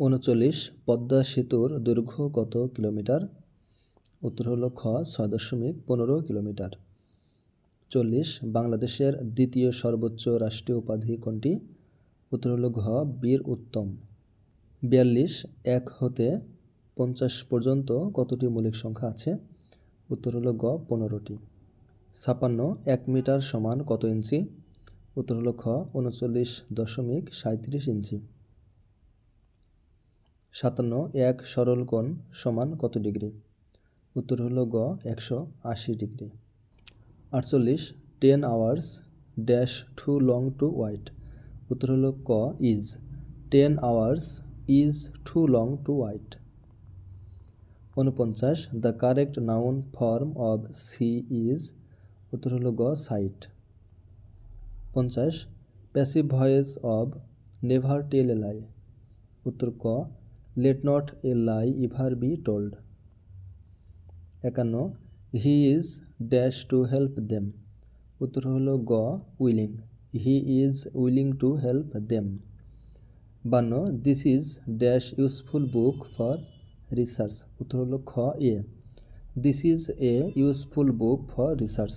উনচল্লিশ পদ্মা সেতুর দৈর্ঘ্য কত কিলোমিটার? উত্তর হলো খ, ছয় দশমিক পনেরো কিলোমিটার। চল্লিশ, বাংলাদেশের দ্বিতীয় সর্বোচ্চ রাষ্ট্রীয় উপাধি কোনটি? উত্তর হলো ঘ, বীর উত্তম। বিয়াল্লিশ, এক হতে পঞ্চাশ পর্যন্ত কতটি মৌলিক সংখ্যা আছে? উত্তর হলো গ, পনেরোটি। ছাপান্ন এক মিটার সমান কত ইঞ্চি? উত্তর হলো খ উনচল্লিশ দশমিক সাঁত্রিশ ইঞ্চি। সাতান্ন এক সরল কোণ সমান কত ডিগ্রি? উত্তর হলো গ, একশো আশি ডিগ্রি। আটচল্লিশ ten hours dash too long to wait উত্তর হলো ক is ten hours is too long to wait উনপঞ্চাশ the correct noun form of see is উত্তর হলো গ সাইট পঞ্চাশ passive voice of never tell a lie উত্তর ক let not a lie ever be told একান্ন he is dash to help them উত্তর হলো গ willing he is willing to help them বান্ন this is dash useful book for research উত্তর হলো খ a this is a useful book for research